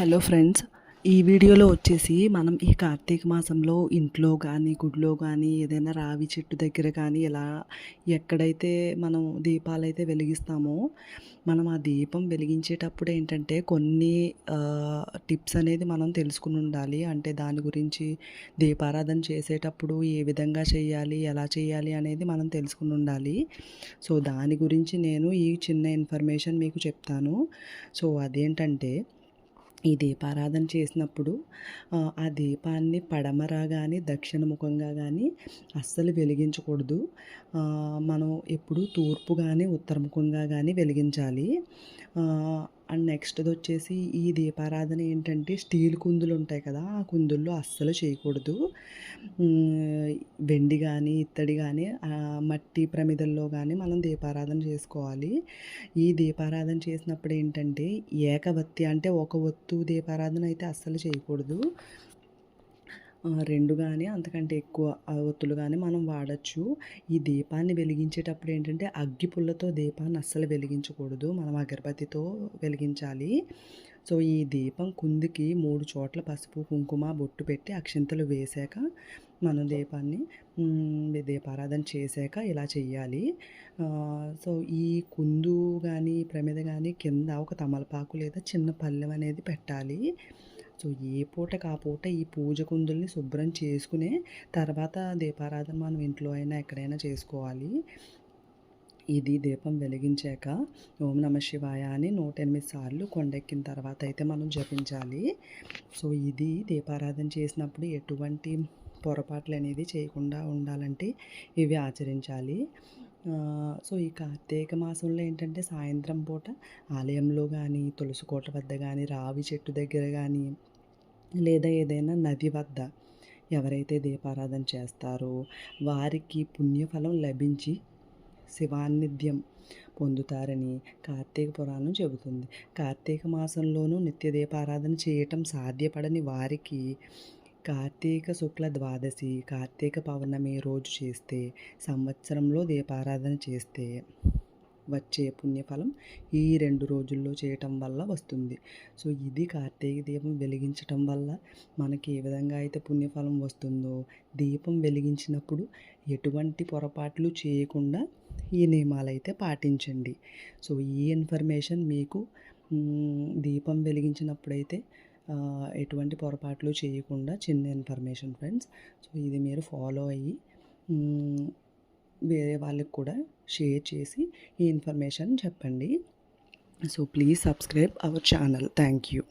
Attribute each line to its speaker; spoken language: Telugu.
Speaker 1: హలో ఫ్రెండ్స్ ఈ వీడియోలో వచ్చేసి మనం ఈ కార్తీక మాసంలో ఇంట్లో కానీ గుడిలో కానీ ఏదైనా రావి చెట్టు దగ్గర కానీ ఇలా ఎక్కడైతే మనం దీపాలు అయితే వెలిగిస్తామో మనం ఆ దీపం వెలిగించేటప్పుడు ఏంటంటే కొన్ని టిప్స్ అనేది మనం తెలుసుకుని ఉండాలి. అంటే దాని గురించి దీపారాధన చేసేటప్పుడు ఏ విధంగా చేయాలి ఎలా చేయాలి అనేది మనం తెలుసుకుని ఉండాలి. సో దాని గురించి నేను ఈ చిన్న ఇన్ఫర్మేషన్ మీకు చెప్తాను. సో అదేంటంటే ఈ దీపారాధన చేసినప్పుడు ఆ, దీపాన్ని పడమర కానీ దక్షిణ ముఖంగా కానీ అస్సలు వెలిగించకూడదు. మనం ఎప్పుడు తూర్పు కానీ ఉత్తరముఖంగా కానీ వెలిగించాలి. అండ్ నెక్స్ట్ది వచ్చేసి ఈ దీపారాధన ఏంటంటే స్టీల్ కుందులు ఉంటాయి కదా ఆ కుందుల్లో అస్సలు చేయకూడదు. వెండి కానీ ఇత్తడి కానీ మట్టి ప్రమిదల్లో కానీ మనం దీపారాధన చేసుకోవాలి. ఈ దీపారాధన చేసినప్పుడు ఏంటంటే ఏకవత్తి అంటే ఒక ఒత్తు దీపారాధన అయితే అస్సలు చేయకూడదు. రెండు కానీ అంతకంటే ఎక్కువ ఒత్తులు కానీ మనం వాడచ్చు. ఈ దీపాన్ని వెలిగించేటప్పుడు ఏంటంటే అగ్గి పుల్లతో దీపాన్ని అస్సలు వెలిగించకూడదు. మనం అగరబత్తితో వెలిగించాలి. సో ఈ దీపం కుందికి మూడు చోట్ల పసుపు కుంకుమ బొట్టు పెట్టి అక్షింతలు వేసాక మనం దీపాన్ని దీపారాధన చేశాక ఇలా చేయాలి సో ఈ కుందు కానీ ప్రమిద కానీ కింద ఒక తమలపాకు లేదా చిన్న పళ్ళెం అనేది పెట్టాలి. సో ఏ పూట ఆ పూట ఈ పూజ కుందుల్ని శుభ్రం చేసుకునే తర్వాత దీపారాధన మనం ఇంట్లో అయినా ఎక్కడైనా చేసుకోవాలి. ఇది దీపం వెలిగించాక ఓం నమ శివాయ అని నూట ఎనిమిది సార్లు కొండెక్కిన తర్వాత అయితే మనం జపించాలి. సో ఇది దీపారాధన చేసినప్పుడు ఎటువంటి పొరపాట్లు అనేది చేయకుండా ఉండాలంటే ఇవి ఆచరించాలి. సో ఈ కార్తీక మాసంలో ఏంటంటే సాయంత్రం పూట ఆలయంలో కానీ తులసి కోట వద్ద కానీ రావి చెట్టు దగ్గర కానీ లేదా ఏదైనా నది వద్ద ఎవరైతే దీపారాధన చేస్తారో వారికి పుణ్యఫలం లభించి శివాన్నిధ్యం పొందుతారని కార్తీక పురాణం చెబుతుంది. కార్తీక మాసంలోనూ నిత్య దీపారాధన చేయటం సాధ్యపడని వారికి కార్తీక శుక్ల ద్వాదశి కార్తీక పౌర్ణమి రోజు చేస్తే సంవత్సరంలో దీపారాధన చేస్తే వచ్చే పుణ్యఫలం ఈ రెండు రోజుల్లో చేయటం వల్ల వస్తుంది. సో ఇది కార్తీక దీపం వెలిగించటం వల్ల మనకి ఏ విధంగా అయితే పుణ్యఫలం వస్తుందో దీపం వెలిగించినప్పుడు ఎటువంటి పొరపాట్లు చేయకుండా ఈ నియమాలు అయితే పాటించండి. సో ఈ ఇన్ఫర్మేషన్ మీకు దీపం వెలిగించినప్పుడైతే ఎటువంటి పొరపాట్లు చేయకుండా చిన్న ఇన్ఫర్మేషన్ ఫ్రెండ్స్. సో ఇది మీరు ఫాలో అయ్యి వేరే వాళ్ళకి కూడా షేర్ చేసి ఈ ఇన్ఫర్మేషన్ చెప్పండి. So please subscribe our channel. Thank you.